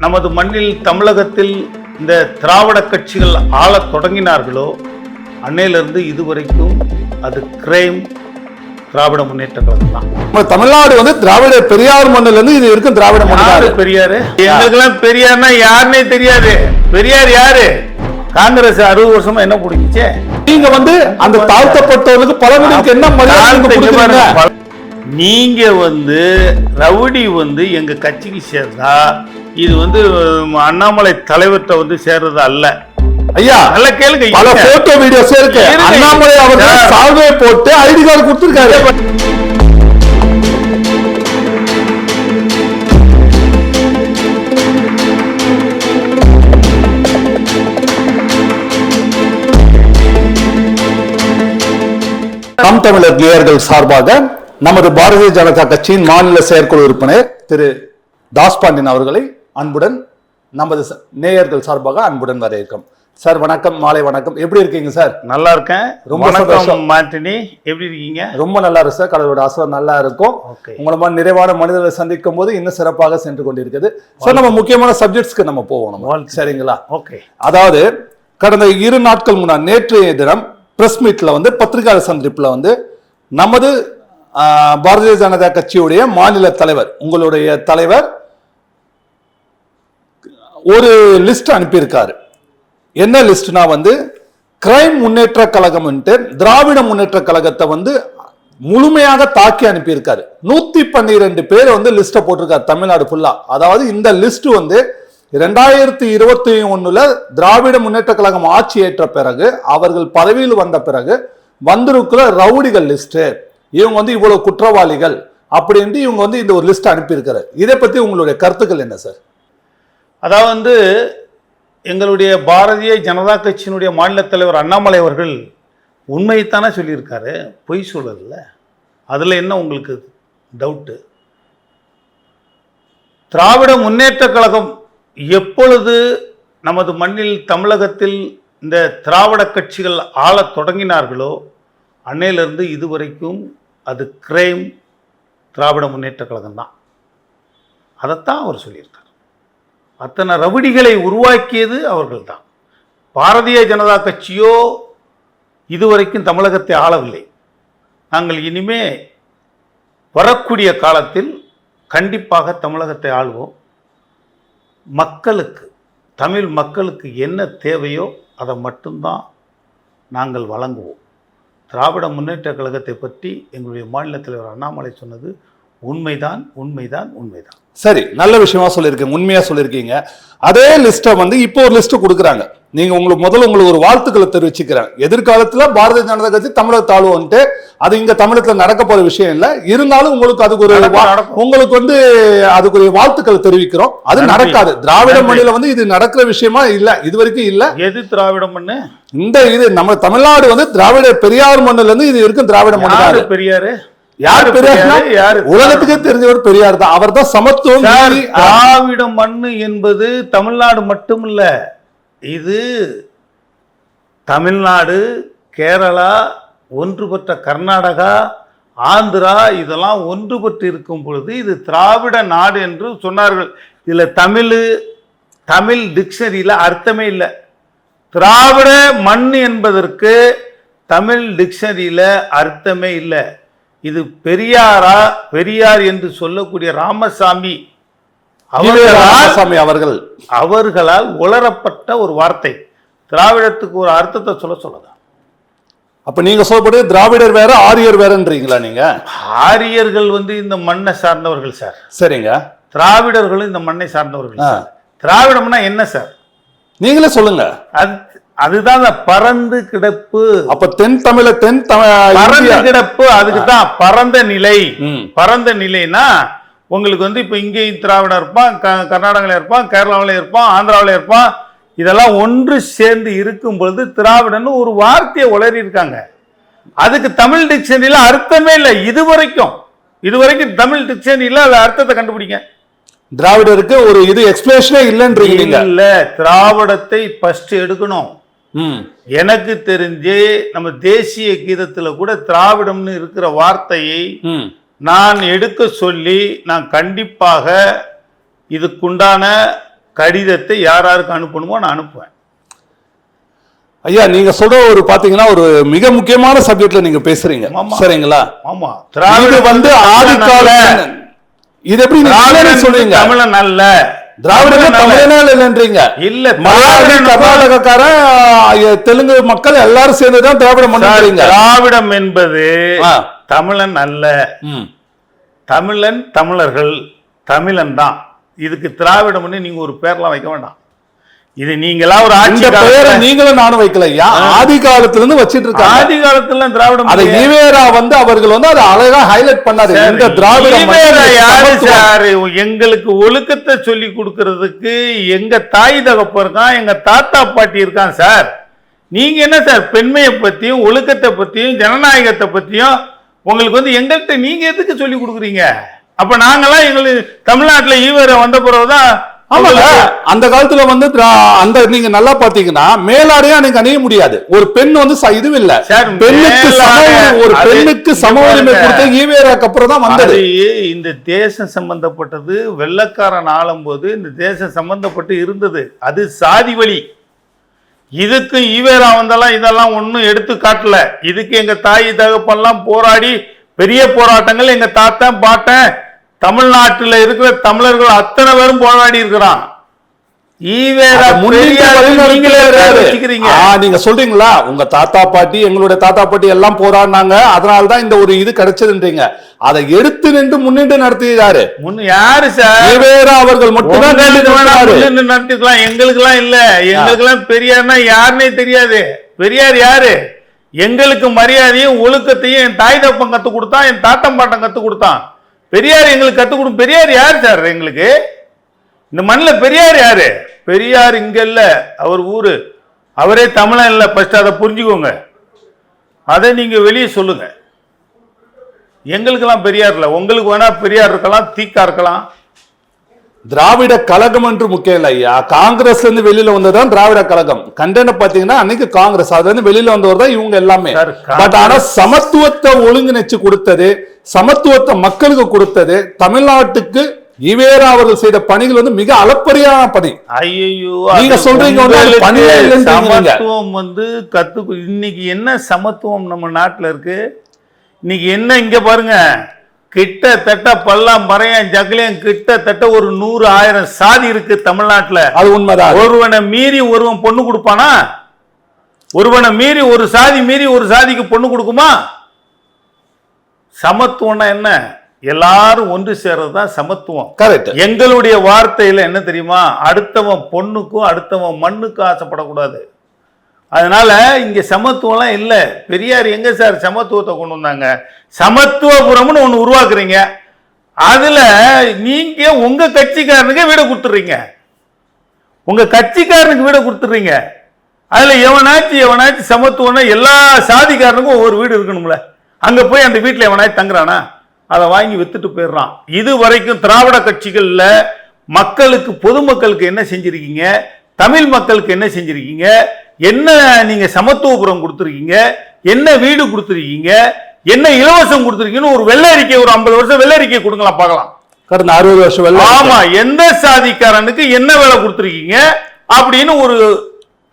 நமது மண்ணில் தமிழகத்தில் இந்த திராவிட கட்சிகள் ஆளத் தொடங்கினார்களோ அன்னையிலிருந்து இதுவரைக்கும் அது கிரைம் திராவிட முன்னேற்ற கழகம் தான் தமிழ்நாடு வந்து திராவிட பெரியார் மண்ணுல இருந்து இது இருக்கும் திராவிட மண்ணு யாரு பெரியாரு? எங்களுக்கெல்லாம் பெரியார்னா யாருன்னே தெரியாது. பெரியார் யாரு? காங்கிரஸ் அறுபது வருஷமா என்ன பிடிக்கிச்சே? நீங்க வந்து அந்த தாழ்த்தப்பட்டவர்களுக்கு பழங்குடிக்கு என்ன மரியாதை நீங்க வந்து ரவுடி வந்து எங்க கட்சிக்கு சேர்ந்தா இது வந்து அண்ணாமலை தலைவர்கிட்ட வந்து சேர்றது அல்ல ஐயா நல்ல கேளுங்க பல. போட்டோ வீடியோஸ் இருக்கு. அண்ணாமலை அவர்கள். சால்வே போட்டு ஐடி கார்டு கொடுத்திருக்காரு நம் தமிழர் நேயர்கள் சார்பாக நமது பாரதிய ஜனதா கட்சியின் மாநில செயற்குழு உறுப்பினர் திரு தாஸ்பாண்டியன் அவர்களை அன்புடன் நமது நேயர்கள் சார்பாக அன்புடன் வரவேற்கும் சார் வணக்கம் மாலை வணக்கம். எப்படி இருக்கீங்க சார்? நல்லா இருக்கேன். ரொம்ப சந்தோஷம். மாட்டினி எப்படி இருக்கீங்க? ரொம்ப நல்லா இருக்கு சார். கடவுளோட ஆசீர்வாதம் நல்லா இருக்கும். உங்களை மாதிரி நிறைவான மனிதர்களை சந்திக்கும் போது இன்னும் சிறப்பாக சென்று கொண்டிருக்குது சார் நம்ம முக்கியமான சப்ஜெக்ட்ஸ்க்கு நம்ம போவோம் வாழ்த்து. சரிங்களா? ஓகே. அதாவது கடந்த இரு நாட்கள் முன்னாடி நேற்றைய தினம் பிரஸ் மீட்ல வந்து பத்திரிகையாளர் சந்திப்புல வந்து நமது பாரதிய ஜனதா கட்சியுடைய மாநில தலைவர் உங்களுடைய தலைவர் ஒரு லிஸ்ட் அனுப்பியிருக்காரு. என்ன லிஸ்ட்னா வந்து கிரைம் முன்னேற்ற கழகம்ன்ட்டு திராவிட முன்னேற்ற கழகத்தை வந்து முழுமையாக தாக்கி அனுப்பியிருக்காரு. நூத்தி பன்னிரெண்டு பேர் வந்து லிஸ்ட்டை போட்டிருக்காரு தமிழ்நாடு ஃபுல்லா அதாவது இந்த லிஸ்ட் வந்து ரெண்டாயிரத்தி இருபத்தி ஒண்ணுல திராவிட முன்னேற்ற கழகம் ஆட்சி ஏற்ற பிறகு அவர்கள் பதவியில் வந்த பிறகு வந்திருக்கிற ரவுடிகள் லிஸ்ட் இவங்க வந்து இவ்வளவு குற்றவாளிகள் அப்படின்ட்டு இவங்க வந்து இந்த ஒரு லிஸ்ட் அனுப்பியிருக்காரு. இதை பத்தி உங்களுடைய கருத்துக்கள் என்ன சார் அதாவது வந்து எங்களுடைய பாரதிய ஜனதா கட்சியினுடைய மாநில தலைவர் அண்ணாமலை அவர்கள் உண்மையைத்தானே சொல்லியிருக்காரு பொய் சொல்லல அதில் என்ன உங்களுக்கு டவுட்டு திராவிட முன்னேற்ற கழகம் எப்பொழுது நமது மண்ணில் தமிழகத்தில் இந்த திராவிட கட்சிகள் ஆளத் தொடங்கினார்களோ அன்னையிலிருந்து இதுவரைக்கும் அது கிரைம் திராவிட முன்னேற்ற கழகம் தான் அதைத்தான் அவர் சொல்லியிருக்கார். அத்தனை ரவுடிகளை உருவாக்கியது அவர்கள்தான். பாரதிய ஜனதா கட்சியோ இதுவரைக்கும் தமிழகத்தை ஆளவில்லை. நாங்கள் இனிமே வரக்கூடிய காலத்தில் கண்டிப்பாக தமிழகத்தை ஆள்வோம். மக்களுக்கு தமிழ் மக்களுக்கு என்ன தேவையோ அதை மட்டும்தான் நாங்கள் வழங்குவோம். திராவிட முன்னேற்ற கழகத்தை பற்றி எங்களுடைய மாநில தலைவர் அண்ணாமலை சொன்னது உண்மைதான் உண்மைதான் உண்மைதான். சரி நல்ல விஷயமா சொல்லியிருக்கீங்க உண்மையா சொல்லியிருக்கீங்க. அதே லிஸ்ட்டை வந்து இப்போ ஒரு லிஸ்ட் கொடுக்குறாங்க. நீங்க உங்களுக்கு முதல்ல உங்களுக்கு ஒரு வாழ்த்துக்களை தெரிவிச்சுக்கிறேன். எதிர்காலத்துல பாரதிய ஜனதா கட்சி தமிழக தாழ்வுன்ட்டு அது இங்க தமிழகத்துல நடக்க போற விஷயம் இல்ல. இருந்தாலும் உங்களுக்கு அதுக்கு ஒரு. உங்களுக்கு வந்து அதுக்கு ஒரு வாழ்த்துக்கள் தெரிவிக்கிறோம். அது. நடக்காது. திராவிட. மொழியில வந்து இது நடக்கிற விஷயமா இல்ல இது வரைக்கும் இல்ல. எது திராவிடம் பண்ணு இந்த இது நம்ம தமிழ்நாடு வந்து திராவிட பெரியார் மண்ணுல இருந்து இது இருக்கும் திராவிட மண்ணு பெரியாரு? யார் பெரியார்? யாரு? உலகத்துக்கே தெரிஞ்சவர் பெரியார் தான். அவர் தான் சமத்துவம் திராவிட மண்ணு என்பது தமிழ்நாடு மட்டுமில்ல. இது தமிழ்நாடு கேரளா ஒன்றுபட்ட கர்நாடகா ஆந்திரா இதெல்லாம் ஒன்றுபட்டு இருக்கும் பொழுது இது திராவிட நாடு என்று சொன்னார்கள். இதில் தமிழ் தமிழ் டிக்ஷனரியில் அர்த்தமே இல்லை. திராவிட மண் என்பதற்கு தமிழ் டிக்ஷனரியில் அர்த்தமே இல்லை. இது பெரியாரா பெரியார் என்று சொல்லக்கூடிய ராமசாமி ராமசாமி அவர்கள். அவர்களால் உளரப்பட்ட ஒரு வார்த்தை. திராவிடத்துக்கு ஒரு அர்த்தத்தை சொல்ல சொல்லதான் அப்ப நீங்க சொல்லப்படு திராவிடர் வேற ஆரியர் வேறன்றீங்களா நீங்க? ஆரியர்கள் வந்து இந்த மண்ணை சார்ந்தவர்கள் சார். சரிங்க. திராவிடர்களும் இந்த மண்ணை சார்ந்தவர்கள் திராவிடம்னா என்ன சார்? நீங்களே சொல்லுங்க. அது அதுதான் பறந்து கிடப்பு. அப்ப தென் தமிழ தென் பறந்து கிடப்பு அதுக்கு தான் பரந்த நிலை. ம். பரந்த நிலைனா உங்களுக்கு வந்து இப்போ இங்கேயும் திராவிடம் இருப்பான் கர்நாடகாவில் இருப்பான் கேரளாவில் இருப்பான் ஆந்திராவில் இருப்பான். இதெல்லாம் ஒன்று சேர்ந்து இருக்கும் பொழுது திராவிடன்னு ஒரு வார்த்தையை உளறி இருக்காங்க. அதுக்கு தமிழ் டிக்ஷனரியில் அர்த்தமே இல்லை. இது வரைக்கும். இது வரைக்கும் தமிழ் டிக்ஷனரியில் அது அர்த்தத்தை கண்டுபிடிங்க. திராவிடருக்கு ஒரு இது எக்ஸ்பிளேஷனே இல்லைன்றீங்க இல்ல திராவிடத்தை ஃபர்ஸ்ட் எடுக்கணும். எனக்கு தெரிஞ்சு நம்ம தேசிய கீதத்துல கூட திராவிடம்னு இருக்கிற வார்த்தையை. நான் எடுக்க சொல்லி நான் கண்டிப்பாக இதுக்குண்டான கடிதத்தை யார் யாருக்கு அனுப்பணுமோ நான் அனுப்புவேன். ஐயா நீங்க சொல்ற ஒரு பாத்தீங்கன்னா ஒரு மிக முக்கியமான சப்ஜெக்ட்ல நீங்க பேசுறீங்க. சரிங்களா? ஆமா. இது வந்து ஆதி கால இது எப்படி சொல்றீங்க? தமிழன் அல்ல. இல்லைன்றீங்க. இல்ல கர்நாடகக்காரன் தெலுங்கு மக்கள் எல்லாரும் சேர்ந்து தான் திராவிடம் திராவிடம் என்பது. தமிழன் அல்ல. தமிழன் தமிழர்கள் தமிழன் தான் இதுக்கு திராவிடம்னு நீங்க ஒரு பேர்லாம் வைக்க வேண்டாம். இது நீங்களா ஒரு ஆட்சி பெயரை நீங்களும் நானும் வைக்கல ஐயா ஆதி காலத்துல இருந்து வச்சிட்டு இருக்காங்க ஆதி காலத்துல திராவிடம் அதை. ஈவேரா வந்து அவர்கள் வந்து அதை அழகா ஹைலைட் பண்ணாரு. இந்த வந்து யாரு. சார்? எங்களுக்கு ஒழுக்கத்தை சொல்லி கொடுக்கறதுக்கு எங்க தாய் தகப்ப இருக்கான் எங்க தாத்தா பாட்டி இருக்கான் சார். நீங்க என்ன சார் பெண்மையை பத்தியும் ஒழுக்கத்தை பத்தியும் ஜனநாயகத்தை பத்தியும் உங்களுக்கு வந்து எங்கள்கிட்ட நீங்க எதுக்கு சொல்லி கொடுக்குறீங்க? அப்ப நாங்கெல்லாம் எங்களுக்கு தமிழ்நாட்டுல ஈவேரா வந்த பிறகுதான் ஆமாங்க. அந்த காலத்துல வந்து அந்த நீங்க நல்லா பாத்தீங்கன்னா மேலாடையா நீங்க அணிய முடியாது. ஒரு பெண் வந்து ச- இதுவும் இல்ல. பெண்ணுக்கு ஒரு பெண்ணுக்கு சம உரிமை. கொடுத்த ஈவேராக்கு அப்புறம் தான் வந்தது. இந்த தேசம் சம்பந்தப்பட்டது வெள்ளக்காரன் ஆளும்போது இந்த தேசம் சம்பந்தப்பட்டு இருந்தது. அது சாதி வழி. இதுக்கு ஈவேரா வந்தெல்லாம் இதெல்லாம் ஒன்றும் எடுத்து காட்டல. இதுக்கு எங்க தாய் தகப்பெல்லாம் போராடி பெரிய போராட்டங்கள் எங்க தாத்தன் பாட்டன் தமிழ்நாட்டுல இருக்கிற தமிழர்கள் அத்தனை பேரும் போராடி இருக்கிறான். நீங்க சொல்றீங்களா? உங்க தாத்தா பாட்டி எங்களுடைய தாத்தா பாட்டி எல்லாம் போராடினாங்க. அதனால தான் இந்த ஒரு இது கிடைச்சதுன்றீங்க. அதை எடுத்து நின்று முன்னிட்டு நடத்தியாரு யாரு சார்? ஈவேரா அவர்கள் மட்டும்தான் நடத்திக்கலாம் எங்களுக்கெல்லாம் இல்ல. எங்களுக்கெல்லாம் பெரியார்னா யாருன்னே தெரியாது. பெரியார் யாரு? எங்களுக்கு மரியாதையும் ஒழுக்கத்தையும் என் தாய் தப்பம் கத்து கொடுத்தான் என் தாத்தம் பாட்டம் கத்து கொடுத்தான். பெரியார் எங்களுக்கு கற்றுக் கொடுக்கும். பெரியார் யார் சார் எங்களுக்கு? இந்த மண்ணில் பெரியார் யாரு? பெரியார் இங்க இல்ல அவர் ஊரு. அவரே தமிழன் இல்லை ஃபர்ஸ்ட் அதை புரிஞ்சுக்கோங்க. அதை நீங்க வெளியே சொல்லுங்க. எங்களுக்கெல்லாம் பெரியார் இல்லை. உங்களுக்கு வேணா பெரியார் இருக்கலாம் தீக்கா இருக்கலாம். திராவிட கழகம் என்று முக்கியம் இல்லை ஐயா. காங்கிரஸ்ல இருந்து வெளியில வந்ததுதான் திராவிட கழகம். கண்டன பாத்தீங்கன்னா அன்னைக்கு காங்கிரஸ். அதுல இருந்து வெளியில வந்தவர் தான் இவங்க எல்லாமே. பட் ஆனா சமத்துவத்தை ஒழுங்கிணைச்சு கொடுத்தது சமத்துவத்தை மக்களுக்கு கொடுத்தது தமிழ்நாட்டுக்கு ஈவேரா அவர்கள் செய்த பணிகள் வந்து மிக அளப்பரியான பணி. ஐயோ நீங்க சொல்றீங்க. சமத்துவம் வந்து கத்து இன்னைக்கு என்ன சமத்துவம் நம்ம நாட்டுல இருக்கு? இன்னைக்கு என்ன இங்க பாருங்க. கிட்டத்தட்ட பல்லாம் பறையன் ஜகலியம் கிட்டத்தட்ட ஒரு நூறு ஆயிரம் சாதி இருக்கு தமிழ்நாட்டுல. அது உண்மைதான். ஒருவனை மீறி ஒருவன் பொண்ணு கொடுப்பானா? ஒருவனை மீறி ஒரு சாதி மீறி ஒரு சாதிக்கு பொண்ணு கொடுக்குமா? சமத்துவம்னா என்ன? எல்லாரும் ஒன்று சேர்றது தான் சமத்துவம். கரெக்ட் எங்களுடைய வார்த்தையில என்ன தெரியுமா? அடுத்தவன் பொண்ணுக்கும் அடுத்தவன் மண்ணுக்கும் ஆசைப்படக்கூடாது. அதனால இங்க சமத்துவம்லாம் இல்லை. பெரியார் எங்க சார் சமத்துவத்தை கொண்டு வந்தாங்க? சமத்துவபுரம்னு ஒன்று உருவாக்குறீங்க. அதில் நீங்க உங்க கட்சிக்காரனுக்கு வீடு கொடுத்துட்றீங்க. உங்க கட்சிக்காரனுக்கு வீடு கொடுத்துட்றீங்க. அதில் எவனாச்சும் எவனாச்சும் சமத்துவம்னா எல்லா சாதிக்காரனுக்கும் ஒவ்வொரு வீடு இருக்கணும்ல. அங்கே போய் அந்த வீட்டில் எவனாச்சும் தங்குறானா? அதை வாங்கி வித்துட்டு போயிடுறான். இது வரைக்கும் திராவிட கட்சிகளில் மக்களுக்கு பொதுமக்களுக்கு என்ன செஞ்சுருக்கீங்க? தமிழ் மக்களுக்கு என்ன செஞ்சுருக்கீங்க? என்ன நீங்க சமத்துவபுரம் கொடுத்துருக்கீங்க? என்ன வீடு கொடுத்துருக்கீங்க? என்ன இலவசம் கொடுத்துருக்கீங்கன்னு ஒரு வெள்ளை அறிக்கை ஒரு ஐம்பது வருஷம் வெள்ளை அறிக்கை கொடுங்களா பார்க்கலாம். கடந்த அறுபது வருஷம் வெள்ள ஆமா எந்த சாதிக்காரனுக்கு என்ன வேலை கொடுத்துருக்கீங்க அப்படின்னு ஒரு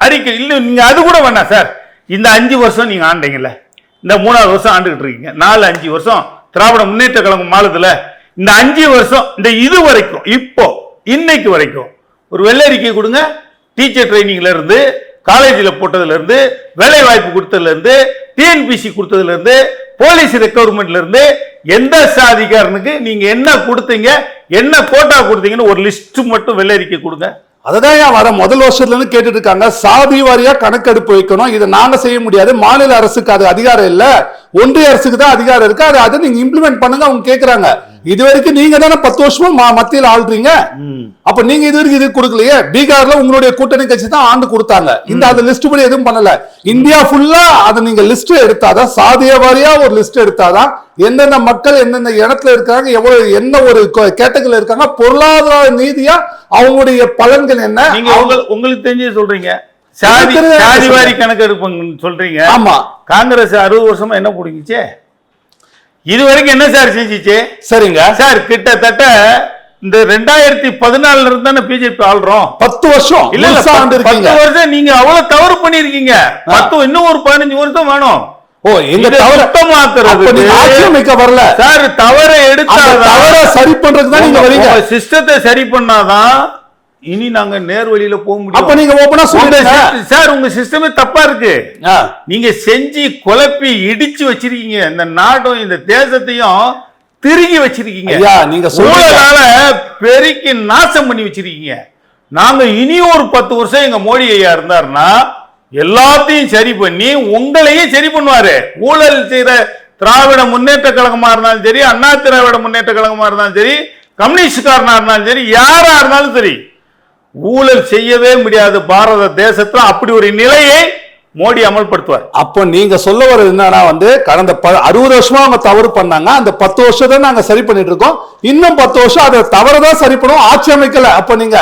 அறிக்கை. இல்ல நீங்க அது கூட வேணாம் சார். இந்த அஞ்சு வருஷம் நீங்க ஆண்டீங்கல்ல இந்த மூணாவது வருஷம் ஆண்டுகிட்டு இருக்கீங்க. நாலு அஞ்சு வருஷம் திராவிட முன்னேற்ற கழகம் மாறுதுல இந்த அஞ்சு வருஷம் இந்த இது வரைக்கும் இப்போ இன்னைக்கு வரைக்கும் ஒரு வெள்ளை அறிக்கை கொடுங்க. டீச்சர் ட்ரைனிங்ல இருந்து காலேஜில் போட்டதுலேருந்து வேலை வாய்ப்பு கொடுத்ததுலேருந்து டிஎன்பிசி கொடுத்ததுலேருந்து போலீஸ் ரெக்கவர்மெண்ட்லேருந்து எந்த சாதிக்காரனுக்கு நீங்கள் என்ன கொடுத்தீங்க என்ன கோட்டா கொடுத்தீங்கன்னு ஒரு லிஸ்ட் மட்டும் வெள்ளரிக்க கொடுங்க. அதுதான் ஏன் வர முதல் வருஷத்துலேருந்து கேட்டுட்டு இருக்காங்க சாதி வாரியாக கணக்கெடுப்பு வைக்கணும். இதை நாங்கள் செய்ய முடியாது. மாநில அரசுக்கு அது அதிகாரம் இல்லை. ஒன்றிய அரசுக்கு தான் அதிகாரம் இருக்குது அதை அதை நீங்கள் இம்ப்ளிமெண்ட் பண்ணுங்க. அவங்க கேட்குறாங்க இது வரைக்கும் நீங்க தானே பத்து வருஷமா மத்தியில ஆள்றீங்க. அப்ப நீங்க இது வரைக்கும் இது கொடுக்கலையே. பீகார்ல உங்களுடைய கூட்டணி கட்சி தான் ஆண்டு கொடுத்தாங்க. இந்த அந்த லிஸ்ட் படி எதுவும் பண்ணல. இந்தியா ஃபுல்லா அதை நீங்க லிஸ்ட் எடுத்தாதான் சாதிய வாரியா ஒரு லிஸ்ட் எடுத்தாதான் எந்தெந்த மக்கள் எந்தெந்த இடத்துல இருக்காங்க எவ்வளவு என்ன ஒரு கேட்டகரியில் இருக்காங்க பொருளாதார நீதியா அவங்களுடைய பலன்கள் என்ன? நீங்க உங்க- உங்களுக்கு தெரிஞ்சு சொல்றீங்க. சாதி சாதி. வாரி கணக்கெடுப்புன்னு சொல்றீங்க. ஆமா. காங்கிரஸ் அறுபது வருஷமா என்ன பிடிங்கிச்சு இது வரைக்கும் என்ன சார் செஞ்சிச்சு? சரிங்க. சார் கிட்டத்தட்ட இந்த ரெண்டாயிரத்தி பதினாலுல இருந்து தானே பிஜேபி ஆள்றோம். பத்து வருஷம். இல்ல பத்து வருஷம் நீங்க அவ்வளவு தவறு பண்ணிருக்கீங்க பத்து இன்னும் ஒரு பதினஞ்சு வருஷம் வேணும். ஓ எங்க இதை தவற அப்ப நீங்க ஆட்சி சுத்தமாக்குறது அமைக்க வரல. சார் தவறை எடுத்தாதான் தவற சரி பண்றதுக்கு தான் நீங்க வரீங்க. சிஸ்டத்தை சரி பண்ணாதான் இனி நாங்க நேர் வழியில போக அப்ப முடியும் நீங்க ஓபனா system- சார் உங்க சிஸ்டமே தப்பா இருக்கு. நீங்க செஞ்சு குழப்பி இடிச்சு வச்சிருக்கீங்க. இந்த நாடும் இந்த தேசத்தையும் திருகி வச்சிருக்கீங்க. நீங்க சொல்லுங்க. ஊழலால பெருக்கி நாசம் பண்ணி வச்சிருக்கீங்க. நாங்க இனி ஒரு பத்து வருஷம் எங்க மோடி ஐயா இருந்தாருன்னா எல்லாத்தையும் சரி பண்ணி உங்களையும் சரி பண்ணுவாரு. ஊழல் செய்யற திராவிட முன்னேற்ற கழகமா இருந்தாலும் சரி அண்ணா திராவிட முன்னேற்ற கழகமா இருந்தாலும் சரி கம்யூனிஸ்ட்காரனா இருந்தாலும் சரி யாரா இருந்தாலும் சரி ஊழல் செய்யவே முடியாது பாரத தேசத்துல. அப்படி ஒரு நிலையை மோடி அமல்படுத்துவார். அப்போ நீங்க சொல்ல வர்றது என்னன்னா வந்து கடந்த அறுபது வருஷமா அவங்க தவறு பண்ணாங்க. அந்த பத்து வருஷத்தை நாங்க சரி பண்ணிட்டு இருக்கோம். இன்னும் பத்து வருஷம் அதை தவறுதான் சரி பண்ணுவோம் ஆட்சி அமைக்கல. அப்ப நீங்க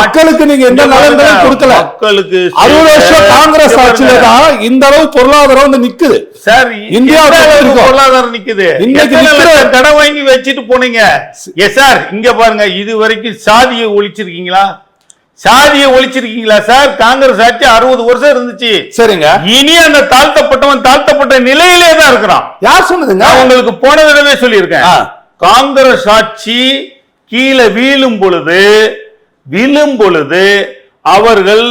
மக்களுக்கு நீங்க எந்த நலன்களையும் கொடுக்கல. மக்களுக்கு அறுபது வருஷம் காங்கிரஸ் ஆட்சியில. தான் இந்த அளவு பொருளாதாரம் வந்து நிக்குது. Sir India. பொருளாதாரம் நிக்குது? இன்னைக்கு கடன் வாங்கி வச்சுட்டு போனீங்க? ஏ சார் இங்க பாருங்க இது வரைக்கும் சாதியை ஒழிச்சிருக்கீங்களா? சாதியை ஒழிச்சிருக்கீங்களா சார்? காங்கிரஸ் ஆட்சி அறுபது வருஷம் இருந்துச்சு. சரிங்க. இனி அந்த தாழ்த்தப்பட்டவன் தாழ்த்தப்பட்ட நிலையிலே தான் இருக்கிறான். யார் சொன்னதுங்க? உங்களுக்கு போன தடவை சொல்லியிருக்கேன். காங்கிரஸ் ஆட்சி கீழே வீழும் பொழுது விழும் பொழுது அவர்கள்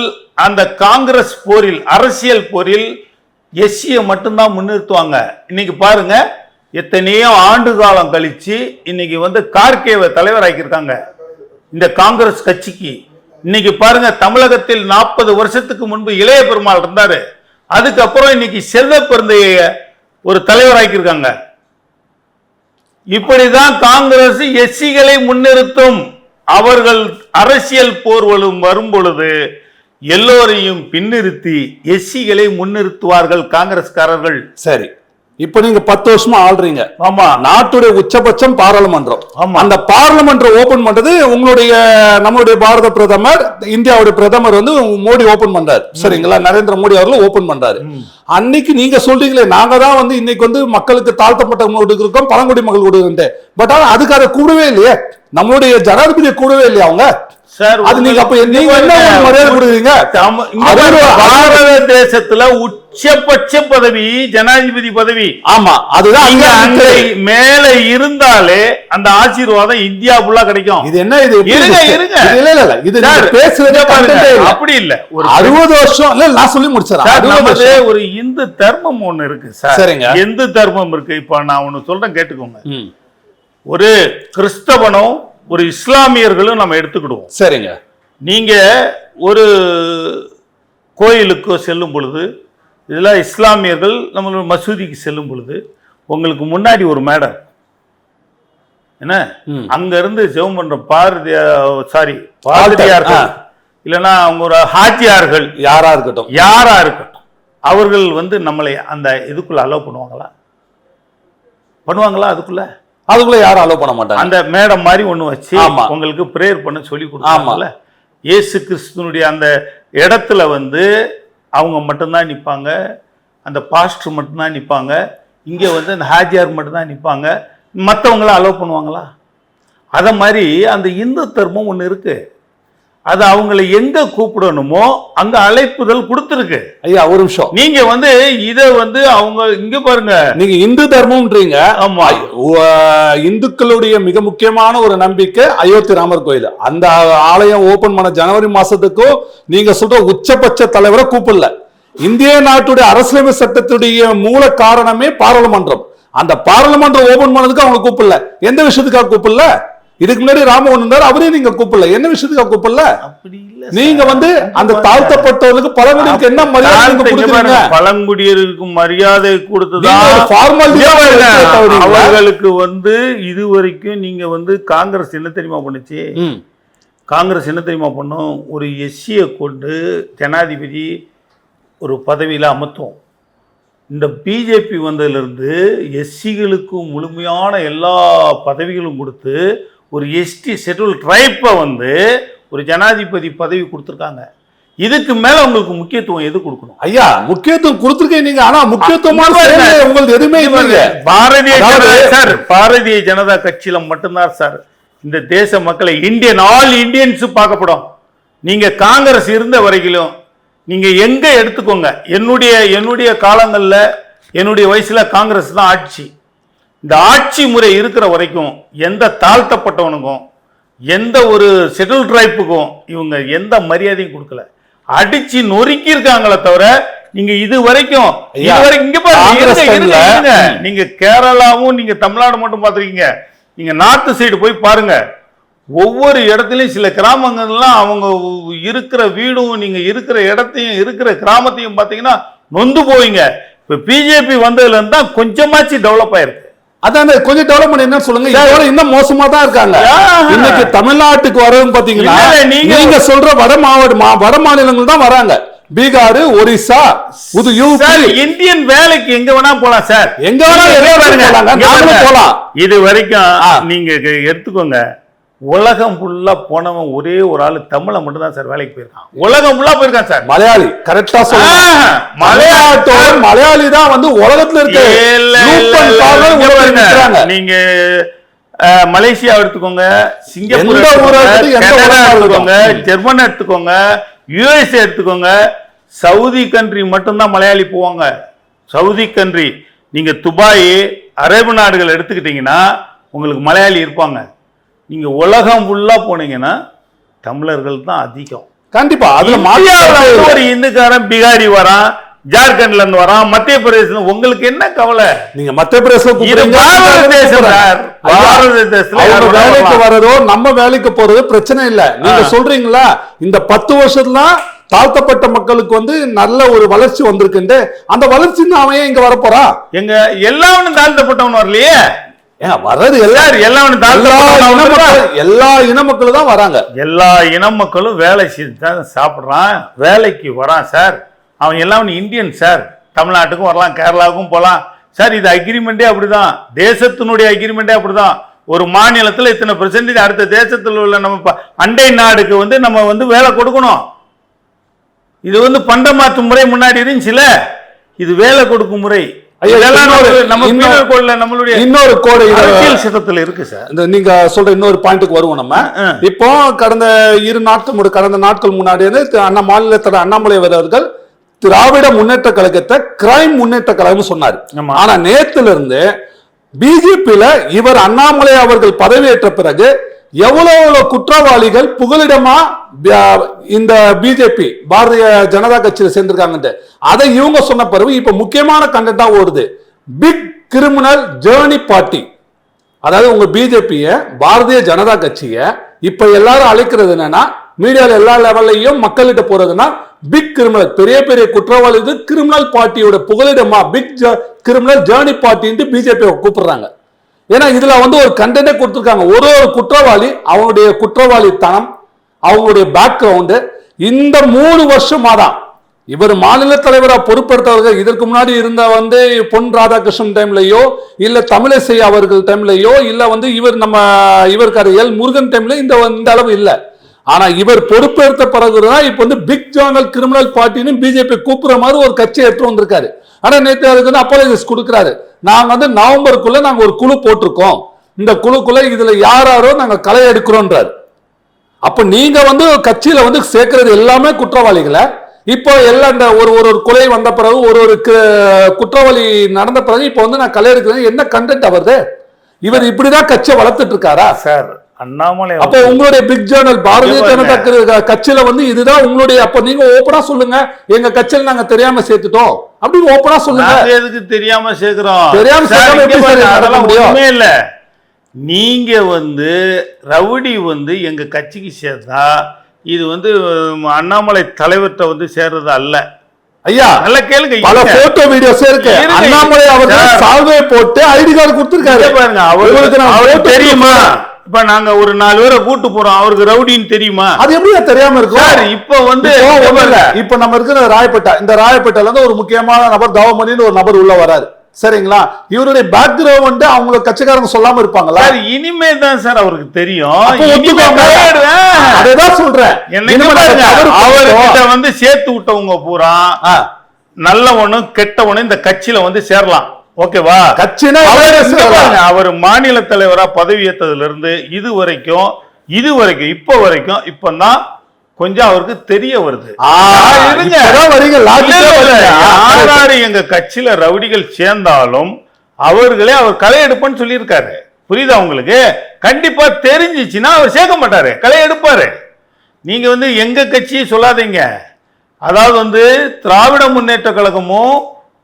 அந்த காங்கிரஸ் போரில் அரசியல் போரில் எஸ்சியை மட்டும்தான் முன்னிறுத்துவாங்க. இன்னைக்கு பாருங்க எத்தனையோ ஆண்டு காலம் கழிச்சு இன்னைக்கு வந்து கார்கேவை தலைவராக்கியிருக்காங்க. இந்த காங்கிரஸ் கட்சிக்கு. இன்னைக்கு பாருங்க தமிழகத்தில் நாற்பது வருஷத்துக்கு முன்பு இளைய பெருமாள் இருந்தாரு. அதுக்கப்புறம் இன்னைக்கு செல்வ பெருந்தைய ஒரு தலைவராக்கியிருக்காங்க இப்படிதான் காங்கிரஸ் எஸ்சிகளை முன்னிறுத்தும். அவர்கள் அரசியல் போர்வலும் வரும் பொழுது எல்லோரையும் பின்னிறுத்தி எஸ்சிகளை முன்னிறுத்துவார்கள் காங்கிரஸ்காரர்கள். சரி. இப்ப நீங்க பத்து வருஷமா ஆள்றீங்க. ஆமா. நாட்டுடைய உச்சபட்சம் பாராளுமன்றம். அந்த பாராளுமன்றம் ஓபன் பண்றது உங்களுடைய நம்மளுடைய பாரத பிரதமர் இந்தியாவுடைய பிரதமர் வந்து மோடி ஓபன் பண்றாரு. சரிங்களா? நரேந்திர மோடி அவர்கள் ஓபன் பண்றாரு. அன்னைக்கு நீங்க சொல்றீங்களே நாங்க தான் வந்து இன்னைக்கு வந்து மக்களுக்கு தாழ்த்தப்பட்ட மக்களுக்கு இருக்கோம் பழங்குடி மக்கள் கொடுக்குறேன் பட் ஆனா அதுக்கு அதை கூடவே இல்லையே. நம்மளுடைய ஜனாதிபதியை கூடவே இல்லையா அவங்க? சார் அது நீங்க அப்ப நீங்க என்ன ஒரு மரியாதை கொடுக்குறீங்க? பாரத தேசத்துல உச்சபட்ச பதவி ஜனாதிபதி பதவி. ஆமா அதுதான் நீங்க அங்க. மேல இருந்தாலே அந்த ஆசீர்வாதம் இந்தியா ஃபுல்லா கிடைக்கும். இது என்ன இது இருங்க? இருங்க. இல்ல இல்ல இல்ல. இது பேசுறதே. அப்படி இல்ல. ஒரு அறுபது வருஷம் இல்ல நான் சொல்லி வருஷம். ஒரு இந்து தர்மம் ஒண்ணு இருக்கு சார். சரிங்க. இந்து தர்மம் இருக்கு? இப்ப நான் ஒண்ணு சொல்றேன் கேட்டுக்கோங்க. ஒரு கிறிஸ்தவனும் ஒரு இஸ்லாமியர்களும் நம்ம எடுத்துக்கிடுவோம். சரிங்க. நீங்க ஒரு கோயிலுக்கோ செல்லும் பொழுது இதெல்லாம் இஸ்லாமியர்கள் நம்மளோட மசூதிக்கு செல்லும் பொழுது உங்களுக்கு முன்னாடி ஒரு மேடை என்ன. அங்க இருந்து ஜெபம் பண்ற பாரதிய சாரி பாரதியார்கள். இல்லைன்னா அவங்க ஒரு ஹாஜியார்கள் யாரா இருக்கட்டும். யாரா இருக்கட்டும் அவர்கள் வந்து நம்மளை அந்த இதுக்குள்ள அலோவ் பண்ணுவாங்களா? பண்ணுவாங்களா அதுக்குள்ள? அதுக்குள்ள யாரும் அலோவ் பண்ண மாட்டாங்க. அந்த மேடம் மாதிரி ஒண்ணு வச்சு. உங்களுக்கு பிரேயர் பண்ண சொல்லி கொடுத்தாங்கல்ல? இயேசு கிறிஸ்துனுடைய அந்த இடத்துல வந்து அவங்க மட்டும்தான் நிப்பாங்க அந்த பாஸ்டர் மட்டும்தான் நிப்பாங்க இங்க வந்து அந்த ஹாஜியார் மட்டும்தான் நிப்பாங்க. மற்றவங்கள அலோவ் பண்ணுவாங்களா? அத மாதிரி அந்த இந்து தர்மம் ஒண்ணு இருக்கு. அது அவங்களை எங்க கூப்பிடணுமோ அங்க அழைப்புதல் கொடுத்துருக்கு. ஐயா ஒரு நிமிஷம். நீங்க வந்து இத வந்து அவங்க இங்க பாருங்க. நீங்க இந்து தர்மம்ன்றீங்க. ஆமா. இந்துக்களுடைய மிக முக்கியமான ஒரு நம்பிக்கை அயோத்தி ராமர் கோயில். அந்த ஆலயம் ஓபன் பண்ண ஜனவரி மாசத்துக்கும் நீங்க சொல்ற உச்சபட்ச தலைவரை கூப்பிடல. இந்திய நாட்டுடைய அரசியலமைப்பு சட்டத்துடைய மூல காரணமே பாராளுமன்றம். அந்த பாராளுமன்றம் ஓபன் பண்ணதுக்கு அவங்க கூப்பிடல. எந்த விஷயத்துக்காக கூப்பிடல? இதுக்கு முன்னாடி ராமன் இருந்தார் அவரையும் நீங்க கூப்பிடல. என்ன விஷயத்துக்காக கூப்பிடல? அப்படி இல்ல நீங்க வந்து அந்த தாழ்த்தப்பட்டவர்களுக்கு பழங்குடிக்கு என்ன மரியாதை பழங்குடியருக்கு மரியாதை கொடுத்துதான் அவர்களுக்கு வந்து இது வரைக்கும் நீங்க வந்து காங்கிரஸ் என்ன தெரியுமா பண்ணுச்சு? காங்கிரஸ் என்ன தெரியுமா பண்ணும்? ஒரு எஸ்சியை கொண்டு ஜனாதிபதி ஒரு பதவியில அமர்த்தும் இந்த பிஜேபி வந்ததிலிருந்து எஸ்சிகளுக்கு முழுமையான எல்லா பதவிகளும் கொடுத்து ஒரு எஸ்டி ஷெட்யூல் ட்ரைப்பை வந்து ஒரு ஜனாதிபதி பதவி கொடுத்துருக்காங்க. இதுக்கு மேல உங்களுக்கு முக்கியத்துவம் எது கொடுக்கணும்? ஐயா முக்கியத்துவம் கொடுத்துருக்கீங்க நீங்க. ஆனா முக்கியத்துவமான உங்களுக்கு எதுவுமே பாரதிய சார் பாரதிய ஜனதா கட்சியில மட்டும்தான் சார். இந்த தேச மக்களை இந்தியன் ஆல் இந்தியன்ஸ் பார்க்கப்படும். நீங்க காங்கிரஸ் இருந்த வரையிலும் நீங்க எங்க எடுத்துக்கோங்க? என்னுடைய என்னுடைய காலங்கள்ல என்னுடைய வயசுல காங்கிரஸ் தான் ஆட்சி. இந்த ஆட்சி முறை இருக்கிற வரைக்கும் எந்த தாழ்த்தப்பட்டவனுக்கும் எந்த ஒரு செட்டில் ட்ரைப்புக்கும் இவங்க எந்த மரியாதையும் கொடுக்கல. அடிச்சு நொறுக்கி இருக்காங்களே தவிர நீங்க இது வரைக்கும் இங்க. நீங்க கேரளாவும் நீங்க தமிழ்நாடு மட்டும் பார்த்திருக்கீங்க. நீங்க நார்த் சைடு போய் பாருங்க. ஒவ்வொரு இடத்துலயும் சில கிராமங்கள்லாம் அவங்க இருக்கிற வீடும் நீங்க இருக்கிற இடத்தையும் இருக்கிற கிராமத்தையும் பார்த்தீங்கன்னா நொந்து போவீங்க. இப்ப பிஜேபி வந்ததுல இருந்து தான் கொஞ்சமாச்சு டெவலப் ஆயிருக்கு. அதான் கொஞ்சம் டெவலப்மெண்ட் என்ன சொல்லுங்க. இதோட இன்னும் மோசமா தான் இருக்காங்க. இன்னைக்கு தமிழ்நாட்டுக்கு வரவங்க பாத்தீங்கன்னா நீங்க- சொல்ற வட மாவட்ட வட மாநிலங்கள் தான் வராங்க. பீகார் ஒரிசா புது யூபி சார் இந்தியன் வேலைக்கு எங்க வேணா போலாம் சார். எங்க வேணா. போலாம். இது வரைக்கும். நீங்க எடுத்துக்கோங்க. உலகம் ஃபுல்லா போனவன் ஒரே ஒரு ஆளு. தமிழ மட்டும் தான் சார் வேலைக்கு போயிருக்கான். உலகம் ஃபுல்லா போயிருக்கான் சார். மலையாளி. கரெக்டா சொல்லுங்க ஆ, மலையாளத்தோட மலையாளி தான் வந்து உலகத்துல இருக்க. நீங்க மலேசியா எடுத்துக்கோங்க சிங்கப்பூர் எடுத்துக்கோங்க. ஜெர்மன் எடுத்துக்கோங்க யுஎஸ்ஏ எடுத்துக்கோங்க சவுதி கண்ட்ரி மட்டும்தான் மலையாளி போவாங்க. சவுதி கண்ட்ரி நீங்க துபாய் அரபு நாடுகள் எடுத்துக்கிட்டீங்கன்னா உங்களுக்கு மலையாளி இருப்பாங்க. நீங்க உலகம் ஃபுல்லா போனீங்கன்னா தமிழர்கள் தான் அதிகம். கண்டிப்பா அதுல ஒரு இந்துக்காரன் பீகாரி வரான் ஜார்க்கண்ட்ல இருந்து வரான் மத்திய பிரதேசத்துல உங்களுக்கு என்ன கவலை? நீங்க மத்திய பிரதேச இது பாரத தேசம் சார். பாரத தேசத்துல அவங்க யார் வேணா வேலைக்கு. வரதோ நம்ம வேலைக்கு போறது பிரச்சனை இல்ல. நீங்க. சொல்றீங்களா இந்த பத்து வருஷத்துல தாழ்த்தப்பட்ட மக்களுக்கு வந்து நல்ல ஒரு வளர்ச்சி வந்திருக்குண்டு அந்த வளர்ச்சி அவன் இங்க வரப்போறான் எங்க எல்லாவனும் தாழ்த்தப்பட்டவன் வரலையே. வர்றது எல்லா சார் எல்லாவனும் எல்லா எல்லா இன மக்களும் தான் வராங்க. எல்லா இன மக்களும் வேலை செஞ்சு தான் சாப்பிடுறான். வேலைக்கு வரான் சார். அவன் எல்லாம் இந்தியன் சார். தமிழ்நாட்டுக்கும் வரலாம் கேரளாவுக்கும் போகலாம். சார் இது அக்ரிமெண்டே அப்படிதான். தேசத்தினுடைய அக்ரிமெண்டே அப்படிதான். ஒரு மாநிலத்தில் இத்தனை பெர்சன்டேஜ் அடுத்த தேசத்தில் உள்ள நம்ம அண்டை நாடுக்கு வந்து நம்ம வந்து வேலை கொடுக்கணும். இது வந்து பண்ட மாற்று முறை முன்னாடி இருந்துச்சுல? இது வேலை கொடுக்கும் முறை. இன்னொரு- கோடை அரசியல் சட்டத்தில் இருக்கு சார் இந்த நீங்க சொல்ற இன்னொரு பாயிண்ட்டுக்கு வருவோம் நம்ம. இப்போ கடந்த இரு நாட்கள் கடந்த நாட்கள் முன்னாடி அண்ணா மாநிலத்தோட அண்ணாமலை அவர்கள் திராவிட முன்னேற்ற கழகத்தை கிரைம் முன்னேற்ற கழகம் சொன்னார். ஆனா நேத்துல இருந்து பிஜேபியில இவர் அண்ணாமலை அவர்கள் பதவியேற்ற பிறகு எவ்வளோ எவ்வளோ குற்றவாளிகள் புகலிடமா இந்த பிஜேபி பாரதிய ஜனதா கட்சியில் சேர்ந்திருக்காங்கன்ட்டு. அதை இவங்க சொன்ன பிறகு இப்ப முக்கியமான கண்டென்ட்டா ஓடுது. பிக் கிரிமினல் ஜேர்னி பார்ட்டி அதாவது உங்க பிஜேபிய பாரதிய ஜனதா கட்சிய இப்ப எல்லாரும் அழைக்கிறது என்னன்னா மீடியாவில் எல்லா லெவல்லையும் மக்கள்கிட்ட போறதுன்னா பிக் கிரிமினல் பெரிய பெரிய குற்றவாளிகள் கிரிமினல் பார்ட்டியோட புகலிடமா பிக் கிரிமினல் ஜேர்னி பார்ட்டின்ட்டு பிஜேபியை கூப்பிடுறாங்க. ஏன்னா இதுல வந்து ஒரு கண்டென்ட்டே கொடுத்துருக்காங்க. ஒரு ஒரு குற்றவாளி அவங்களுடைய குற்றவாளித்தனம் அவங்களுடைய பேக்ரவுண்டு இந்த மூணு வருஷமா தான் இவர் மாநில தலைவராக பொறுப்பெடுத்தவர்கள் இதற்கு முன்னாடி இருந்த வந்து பொன் ராதாகிருஷ்ணன் டைம்லயோ இல்ல தமிழிசை அவர்கள் டைம்லயோ இல்ல வந்து இவர் நம்ம இவருக்கார எல் முருகன் டைம்ல இந்த இந்த அளவு இல்லை. ஆனா இவர் பொறுப்பெடுத்த பிறகுதான் இப்ப வந்து பிக் ஜேர்னல் கிரிமினல் பார்ட்டின்னு பிஜேபி கூப்பிடுற மாதிரி ஒரு கட்சியை எடுத்து வந்திருக்காரு. ஆனா நேற்று அதுக்கு வந்து அப்பாலஜிஸ் கொடுக்குறாரு. நாங்க வந்து நவம்பருக்குள்ள நாங்க ஒரு குழு போட்டிருக்கோம். இந்த குழுக்குள்ள இதுல யார் யாரோ நாங்க களை எடுக்கிறோன்றாரு. அப்ப நீங்க வந்து கட்சியில வந்து சேர்க்கிறது எல்லாமே குற்றவாளிகளை. இப்போ எல்லாம் இந்த ஒரு ஒரு ஒரு கொலை வந்த பிறகு ஒரு ஒரு குற்றவாளி நடந்த பிறகு இப்போ வந்து நான் களை எடுக்கிறேன். என்ன கண்டென்ட் வருது இவர் இப்படிதான் கட்சியை வளர்த்துட்டு இருக்காரா? சார் அண்ணாமலை அப்போ உங்களுடைய பிக் ஜேர்னல் பாரதிய ஜனதா கட்சியில வந்து இதுதான் உங்களுடைய அப்ப நீங்க ஓப்பனா சொல்லுங்க. எங்க கட்சியில நாங்க தெரியாம சேர்த்துட்டோம். அப்படின்னு ஓப்பனா சொல்லுங்க எதுக்கு தெரியாம சேர்க்கிறோம் தெரியாம சார், சேர்க்காம எப்படி சார் முடியும்? இல்ல நீங்க வந்து ரவுடி வந்து எங்க கட்சிக்கு சேர்ந்தா இது வந்து அண்ணாமலை தலைவர்கிட்ட வந்து சேர்றது அல்ல ஐயா நல்ல கேளுங்க பல. போட்டோ வீடியோஸ் இருக்கு. அண்ணாமலை அவர்கள். சால்வே போட்டு ஐடி கார்டு கொடுத்திருக்காரு பாருங்க அவருக்கு தெரியுமா. இப்ப நாங்க ஒரு நாலு பேரை கூட்டு போறோம். அவருக்கு ரவுடின்னு தெரியுமா? அது எப்படி தெரியாம இருக்கும்? சார் இப்ப வந்து இப்போ நம்ம இருக்கிற ராயப்பேட்டை இந்த ராயப்பேட்டையில இருந்து ஒரு முக்கியமான நபர் தவமணின்னு ஒரு நபர் உள்ள வராரு. சரிங்களா? இவருடைய பேக்ரவுண்ட் அவங்க கட்சிக்காரங்க சொல்லாம இருப்பாங்களா? சார் இனிமே தான் சார் அவருக்கு தெரியும். அதேதான் சொல்றேன். அவர்கிட்ட. வந்து சேர்த்து விட்டவங்க பூரா நல்லவனும் கெட்டவனும் இந்த கட்சியில வந்து சேரலாம். ஓகேவா? கட்சினா அவர் மாநில தலைவரா பதவி ஏற்றதுல இருந்து இது வரைக்கும் இது வரைக்கும் இப்ப வரைக்கும் இப்பதான் கொஞ்சம் அவருக்கு தெரிய வருது. ஆ, நான் இருங்க. இப்பதான் வரீங்க, logic இல்ல, ஆ இல்ல, வரீங்க. ஆ, யாராரு எங்க கட்சியில ரவுடிகள் சேர்ந்தாலும் அவர்களே அவர் களை எடுப்பேன்னு சொல்லியிருக்காரு. புரியுதா உங்களுக்கு? கண்டிப்பா தெரிஞ்சிச்சுன்னா அவர் சேர்க்க மாட்டாரு. களை எடுப்பாரு. நீங்க வந்து எங்க கட்சியை சொல்லாதீங்க. அதாவது வந்து திராவிட முன்னேற்ற கழகமும்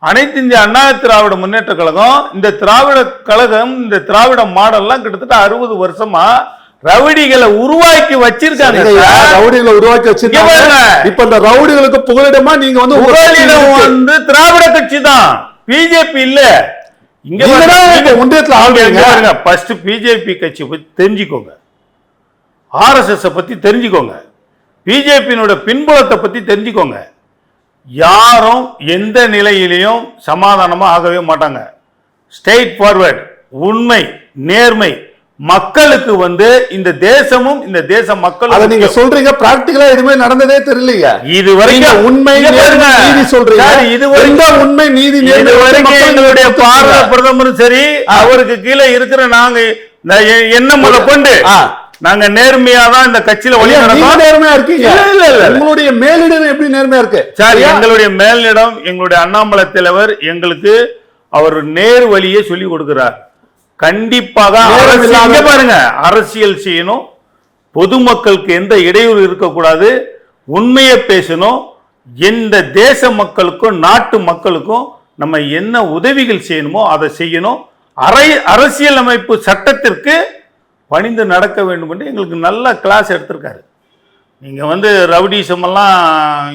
அனைத்து இந்திய அண்ணா திராவிட முன்னேற்ற கழகம் இந்த திராவிட கழகம் இந்த திராவிட மாடல்லாம் கிட்டத்தட்ட அறுபது வருஷமா ரவுடிகளை உருவாக்கி வச்சிருக்காங்க ரவுடிகளை உருவாக்கி வச்சிருக்காங்க. இப்ப இந்த ரவுடிகளுக்கு புகலிடமா நீங்க வந்து புகலிடம். வந்து திராவிட கட்சி தான் பிஜேபி இல்ல. இங்க ஒன்றியத்துல ஆளுங்க ஃபர்ஸ்ட் பிஜேபி கட்சி பத்தி தெரிஞ்சுக்கோங்க. ஆர்எஸ்எஸ் பத்தி தெரிஞ்சுக்கோங்க. பிஜேபியினோட பின்புலத்தை பத்தி தெரிஞ்சுக்கோங்க. யாரும் எந்த நிலையிலையும் சமாதானமா ஆகவே மாட்டாங்க. ஸ்ட்ரெயிட் ஃபார்வர்ட் உண்மை நேர்மை. மக்களுக்கு வந்து இந்த தேசமும் இந்த தேச அத மக்கள் நீங்க சொல்றீங்க பிராக்டிகலா எதுவுமே நடந்ததே தெரியலையே. இது வரைக்கும் உண்மை. நீதி சொல்றீங்க. இது வரைக்கும் உண்மை நீதி இது வரைக்கும் எங்களுடைய பாரத. பிரதமரும் சரி அவருக்கு கீழே இருக்கிற நாங்க என்ன முத கொண்டு. நாங்க நேர்மையா தான் இந்த கட்சியில வழி ஐயா, நீங்க நடந்தோம் நேர்மையா இருக்கீங்க. இல்ல, இல்ல. உங்களுடைய மேலிடம் எப்படி நேர்மையா இருக்கு? சார் எங்களுடைய மேலிடம் எங்களுடைய அண்ணாமலை தலைவர் எங்களுக்கு அவர் நேர் வழியை சொல்லி கொடுக்கிறார். கண்டிப்பாக அரசியல் பாருங்க அரசியல் செய்யணும். பொதுமக்களுக்கு எந்த இடையூறு இருக்கக்கூடாது. உண்மையை பேசணும். எந்த தேச மக்களுக்கும் நாட்டு மக்களுக்கும் நம்ம என்ன உதவிகள் செய்யணுமோ அதை செய்யணும். அரை அரசியலமைப்பு சட்டத்திற்கு பணிந்து நடக்க வேண்டும் என்று எங்களுக்கு நல்ல கிளாஸ் எடுத்திருக்காரு. நீங்க வந்து ரவுடிசம் எல்லாம்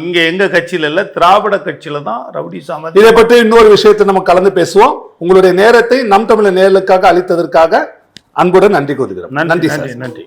இங்க எங்க கட்சியில இல்ல திராவிட கட்சியில தான் ரவுடிசம் இதை பற்றி இன்னொரு விஷயத்தை நம்ம கலந்து பேசுவோம். உங்களுடைய நேரத்தை நம் தமிழர் நேர்களுக்காக அளித்ததற்காக அன்புடன் நன்றி கூறுகிறோம். நன்றி நன்றி நன்றி.